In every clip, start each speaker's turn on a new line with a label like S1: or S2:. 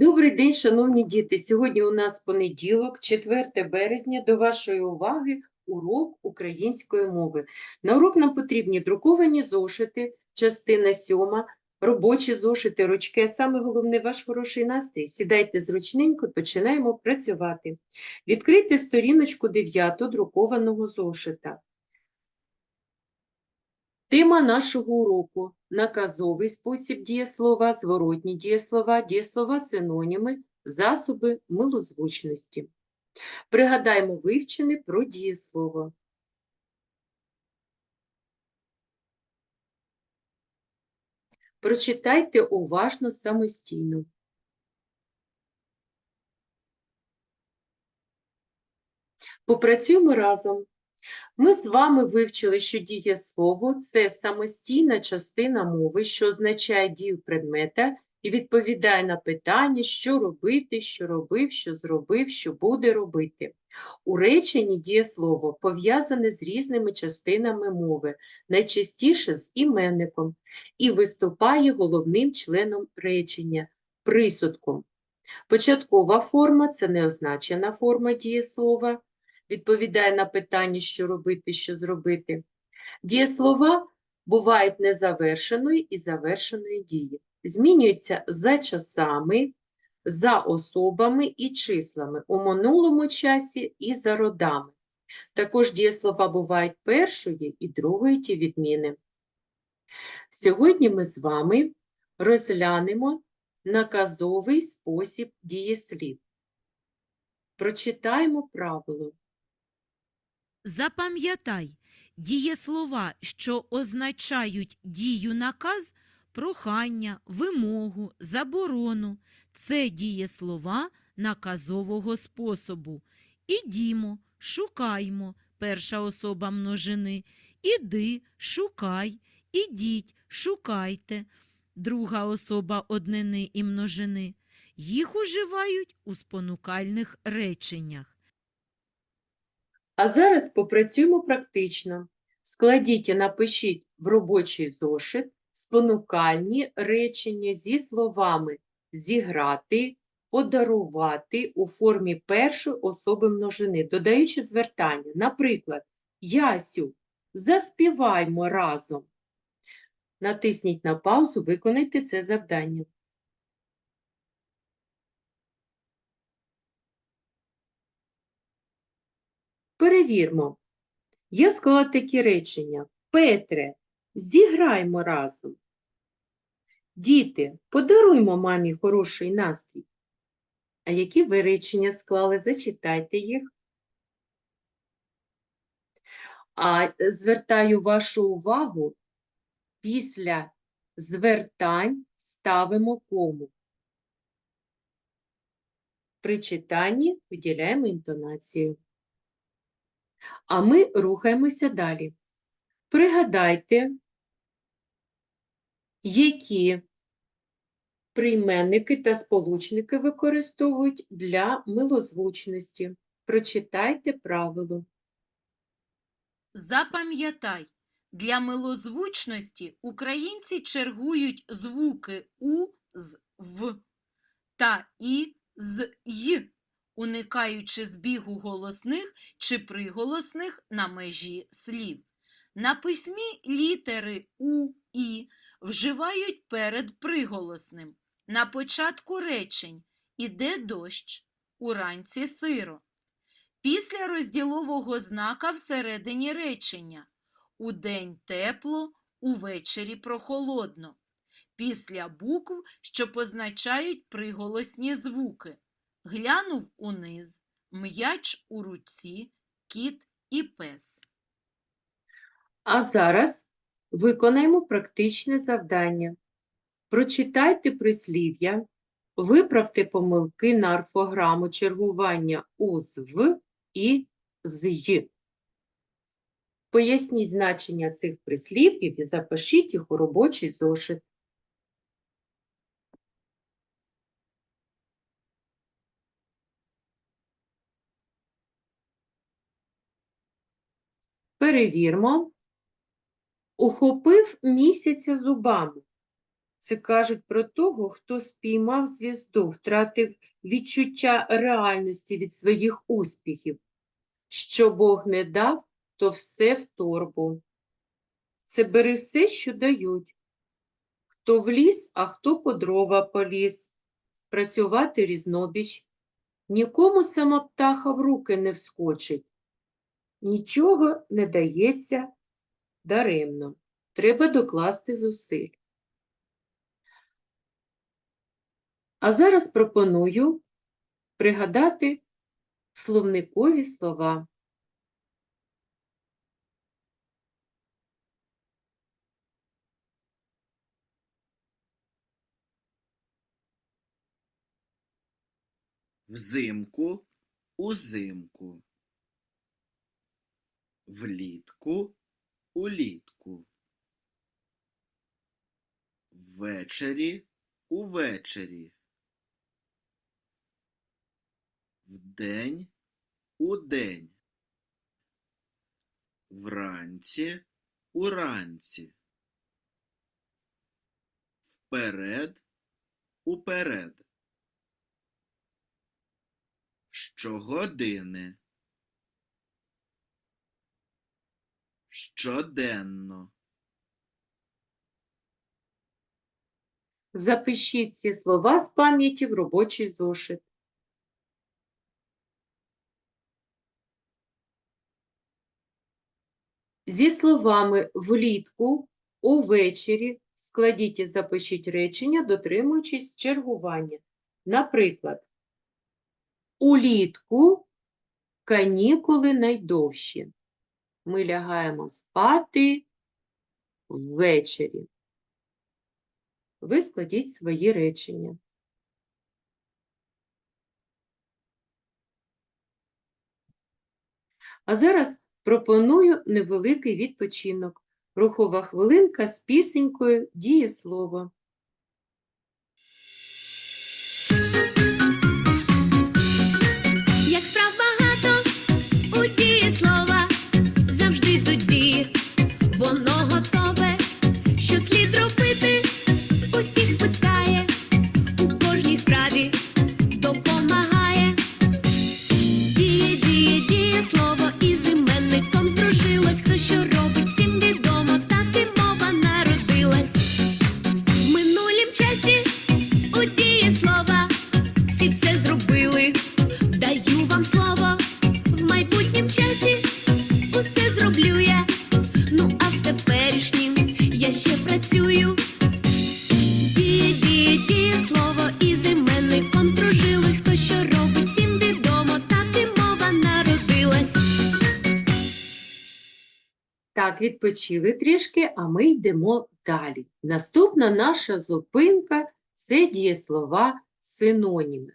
S1: Добрий день, шановні діти. Сьогодні у нас понеділок, 4 березня. До вашої уваги урок української мови. На урок нам потрібні друковані зошити, частина 7, робочі зошити, ручки, а саме головне ваш хороший настрій. Сідайте зручненько, починаємо працювати. Відкрийте сторіночку 9 друкованого зошита. Тема нашого уроку – наказовий спосіб дієслова, зворотні дієслова, дієслова синоніми, засоби милозвучності. Пригадаємо вивчене про дієслово. Прочитайте уважно самостійно. Попрацюємо разом. Ми з вами вивчили, що дієслово – це самостійна частина мови, що означає дію предмета і відповідає на питання, що робити, що робив, що зробив, що буде робити. У реченні дієслово пов'язане з різними частинами мови, найчастіше з іменником, і виступає головним членом речення – присудком. Початкова форма – це неозначена форма дієслова, відповідає на питання, що робити, що зробити. Дієслова бувають незавершеної і завершеної дії. Змінюються за часами, за особами і числами у минулому часі і за родами. Також дієслова бувають першої і другої ті відміни. Сьогодні ми з вами розглянемо наказовий спосіб дієслів. Прочитаємо правило.
S2: Запам'ятай, дієслова, що означають дію наказ, прохання, вимогу, заборону це дієслова наказового способу. Ідімо, шукаймо, перша особа множини. Іди, шукай, ідіть, шукайте, друга особа однини і множини. Їх уживають у спонукальних реченнях.
S1: А зараз попрацюємо практично. Складіть і напишіть в робочий зошит спонукальні речення зі словами зіграти, подарувати у формі першої особи множини, додаючи звертання. Наприклад, Ясю, заспіваймо разом. Натисніть на паузу, виконайте це завдання. Перевірмо. Я склала такі речення. Петре, зіграймо разом. Діти, подаруймо мамі хороший настрій. А які ви речення склали? Зачитайте їх. А е, звертаю вашу увагу, після звертань ставимо кому. При читанні виділяємо інтонацію. А ми рухаємося далі. Пригадайте, які прийменники та сполучники використовують для милозвучності. Прочитайте правило.
S2: Запам'ятай, для милозвучності українці чергують звуки У з В та І з Й, уникаючи збігу голосних чи приголосних на межі слів. На письмі літери У, І вживають перед приголосним. На початку речень іде дощ, уранці сиро. Після розділового знака всередині речення удень тепло, увечері прохолодно. Після букв, що позначають приголосні звуки. Глянув униз, м'яч у руці, кіт і пес.
S1: А зараз виконаємо практичне завдання. Прочитайте прислів'я, виправте помилки на орфограму чергування у з в і з й. Поясніть значення цих прислів'їв і запишіть їх у робочий зошит. Перевірмо. Ухопив місяця зубами. Це кажуть про того, хто спіймав звізду, втратив відчуття реальності від своїх успіхів. Що Бог не дав, то все в торбу. Це бери все, що дають. Хто в ліс, а хто по дрова поліз. Працювати різнобіч. Нікому сама птаха в руки не вскочить. Нічого не дається даремно. Треба докласти зусиль. А зараз пропоную пригадати словникові слова.
S3: Взимку узимку. Влітку улітку. Ввечері увечері. Вдень удень. Вранці уранці. Вперед уперед. Щогодини. Щоденно.
S1: Запишіть ці слова з пам'яті в робочий зошит. Зі словами влітку, увечері складіть і запишіть речення, дотримуючись чергування. Наприклад, улітку канікули найдовші. Ми лягаємо спати ввечері. Ви складіть свої речення. А зараз пропоную невеликий відпочинок. Рухова хвилинка з пісенькою дієслово. Відпочили трішки, а ми йдемо далі. Наступна наша зупинка це дієслова синоніми.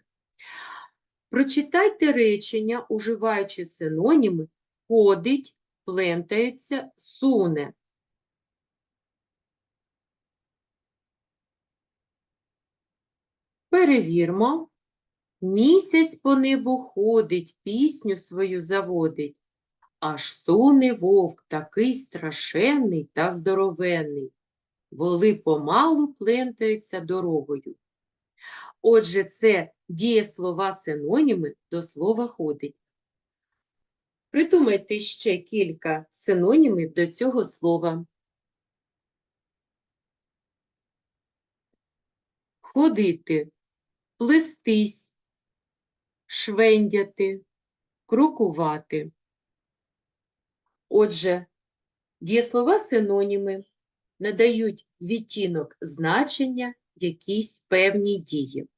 S1: Прочитайте речення, уживаючи синоніми, ходить, плентається, суне. Перевірмо. Місяць по небу ходить, пісню свою заводить. Аж суне вовк такий страшенний та здоровенний. Воли помалу плентаються дорогою. Отже, це дієслова синоніми до слова ходить. Придумайте ще кілька синонімів до цього слова. Ходити, плестись, швендяти, крокувати. Отже, дієслова синоніми надають відтінок значення якійсь певній дії.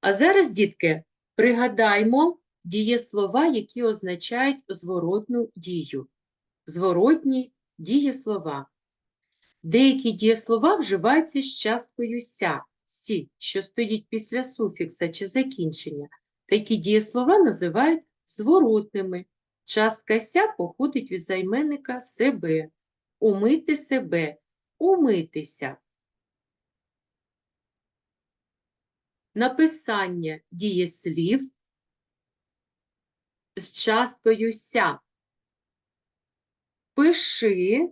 S1: А зараз, дітки, пригадаймо дієслова, які означають зворотну дію. Зворотні дієслова. Деякі дієслова вживаються з часткою ся, сі, що стоїть після суфікса чи закінчення. Такі дієслова називають зворотними. Частка ся походить від займенника себе, умити себе, умитися. Написання дієслів з часткою ся. Пиши,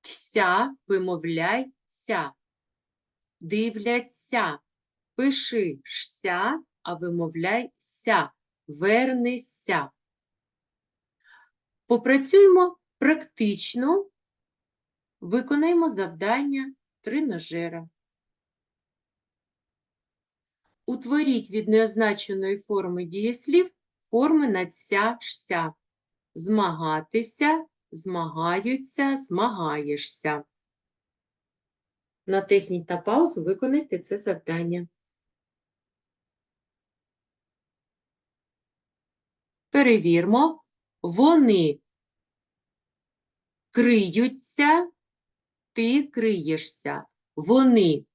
S1: Вся вимовляйся. Дивляться. Пиши «ся», а вимовляй ся. Вернися. Попрацюємо практично. Виконаємо завдання тренажера. Утворіть від неозначеної форми дієслів форми на ся. Змагатися, змагаються, змагаєшся. Натисніть на паузу, виконайте це завдання. Перевірмо. Вони криються, ти криєшся. Вони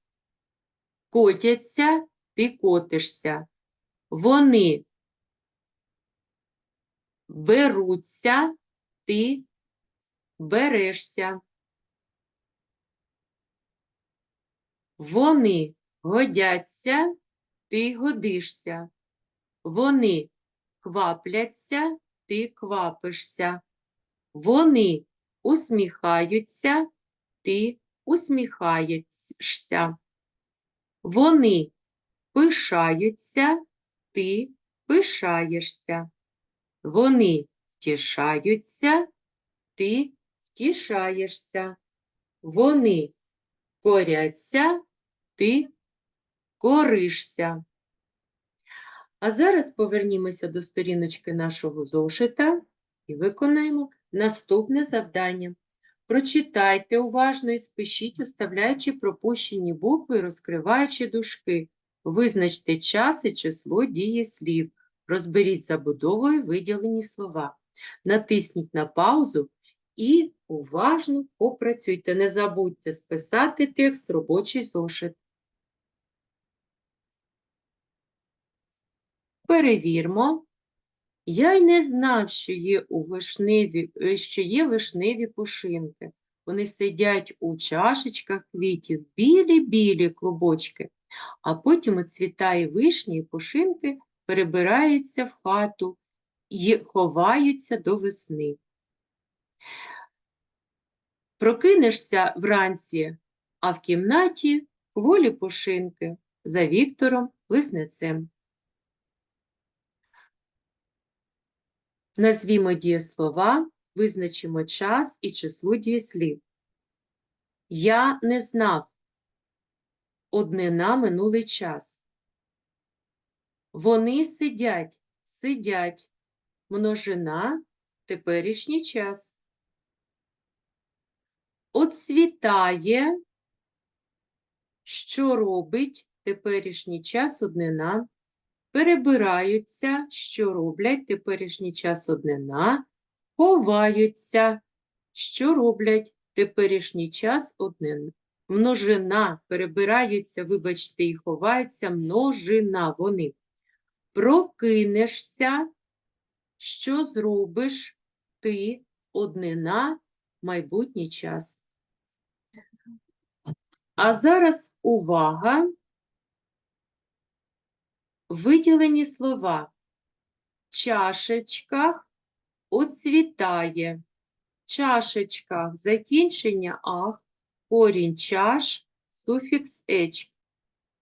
S1: котяться, ти котишся. Вони беруться, ти берешся. Вони годяться, ти годишся. Вони квапляться, ти квапишся. Вони усміхаються, ти усміхаєшся. Вони пишаються, ти пишаєшся. Вони втішаються, ти втішаєшся. Вони коряться, ти коришся. А зараз повернімося до сторіночки нашого зошита і виконаємо наступне завдання. Прочитайте уважно і спишіть, оставляючи пропущені букви, розкриваючи дужки. Визначте час і число дієслів. Розберіть забудовою виділені слова. Натисніть на паузу і уважно попрацюйте. Не забудьте списати текст робочий зошит. Перевірмо. Я й не знав, що є у вишневі, е, що є вишневі пушинки. Вони сидять у чашечках квітів, білі-білі клубочки, а потім оцвітає вишні і пушинки перебираються в хату і ховаються до весни. Прокинешся вранці, а в кімнаті кволі пушинки за Віктором Лиснецем. Назвімо дієслова, визначимо час і число дієслів. Я не знав. Однина минулий час. Вони сидять, сидять. Множина теперішній час. Оцвітає, що робить теперішній час однина. Перебираються, що роблять теперішній час однина. Ховаються, що роблять теперішній час однина. Множина перебираються, вибачте, і ховаються, множина вони. Прокинешся, що зробиш ти однина майбутній час. А зараз увага. Виділені слова. Чашечках оцвітає. Чашечках закінчення ах, корінь чаш, суфікс еч.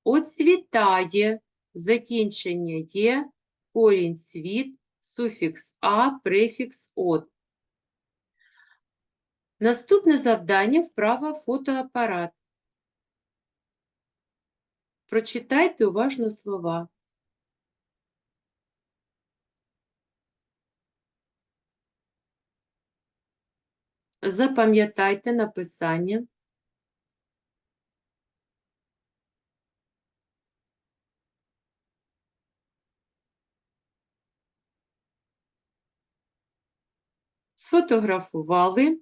S1: Оцвітає закінчення є, корінь цвіт, суфікс а, префікс от. Наступне завдання вправа фотоапарат. Прочитайте уважно слова. Запам'ятайте написання. Сфотографували.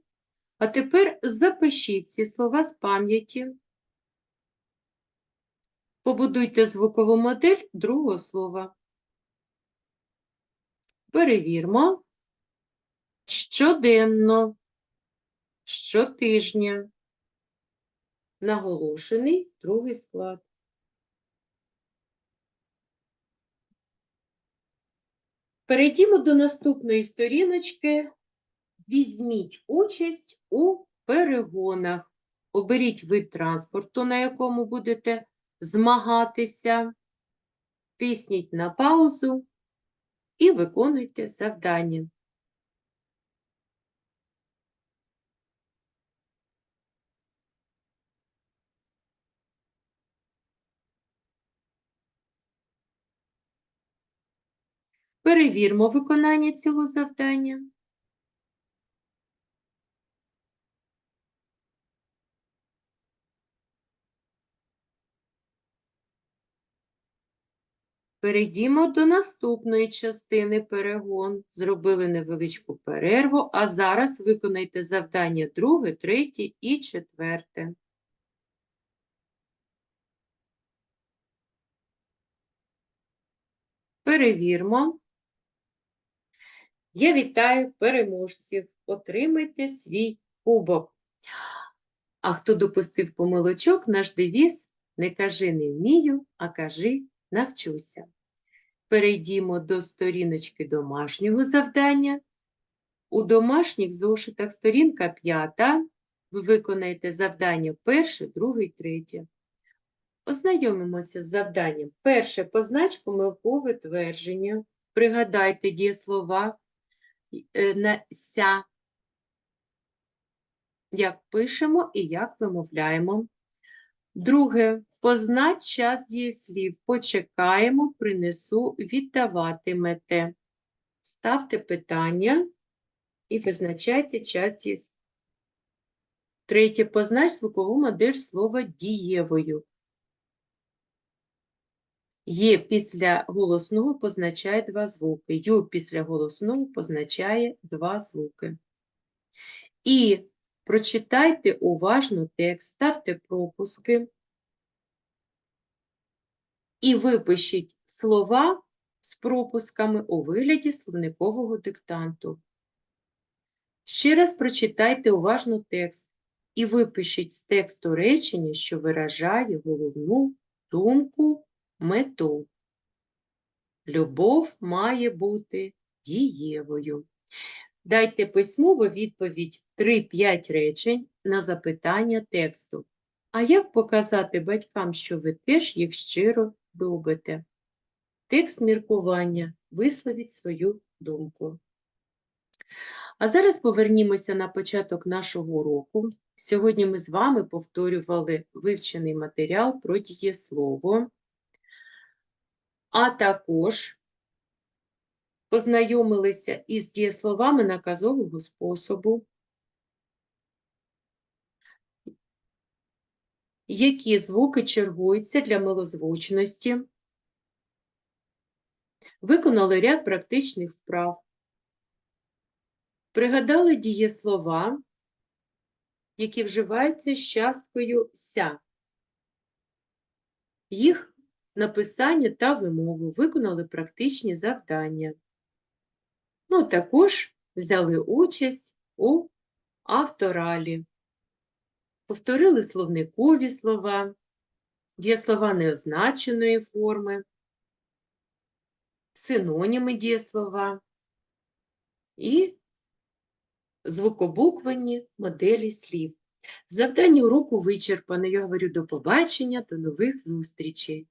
S1: А тепер запишіть ці слова з пам'яті. Побудуйте звукову модель другого слова. Перевірмо. Щоденно, щотижня. Наголошений другий склад. Перейдімо до наступної сторіночки. Візьміть участь у перегонах. Оберіть вид транспорту, на якому будете змагатися. Тисніть на паузу і виконуйте завдання. Перевірмо виконання цього завдання. Перейдімо до наступної частини перегон. Зробили невеличку перерву, а зараз виконайте завдання друге, третє і четверте. Перевірмо. Я вітаю переможців. Отримайте свій кубок. А хто допустив помилочок, наш девіз не кажи не вмію, а кажи навчуся. Перейдімо до сторіночки домашнього завдання. У домашніх зошитах сторінка п'ята. Ви виконаєте завдання перше, друге і третє. Ознайомимося з завданням. Перше, познач помилкове твердження. Пригадайте дієслова ся. Як пишемо і як вимовляємо. Друге, познач час дієслів. Почекаємо, принесу, віддаватимете. Ставте питання і визначайте час дієслів. Третє, познач звукову модель слова дієвою. Є після голосного позначає два звуки. Ю після голосного позначає два звуки. І прочитайте уважно текст, ставте пропуски і випишіть слова з пропусками у вигляді словникового диктанту. Ще раз прочитайте уважно текст і випишіть з тексту речення, що виражає головну думку мету. Любов має бути дієвою. Дайте письмову відповідь 3-5 речень на запитання тексту. А як показати батькам, що ви теж їх щиро любите? Текст міркування. Висловіть свою думку. А зараз повернімося на початок нашого уроку. Сьогодні ми з вами повторювали вивчений матеріал про дієслово а також познайомилися із дієсловами наказового способу, які звуки чергуються для милозвучності, виконали ряд практичних вправ, пригадали дієслова, які вживаються з часткою ся. Їх написання та вимову, виконали практичні завдання. Ну, також взяли участь у авторалі, повторили словникові слова, дієслова неозначеної форми, синоніми дієслова і звукобуквені моделі слів. Завдання уроку вичерпано. Я говорю до побачення, до нових зустрічей.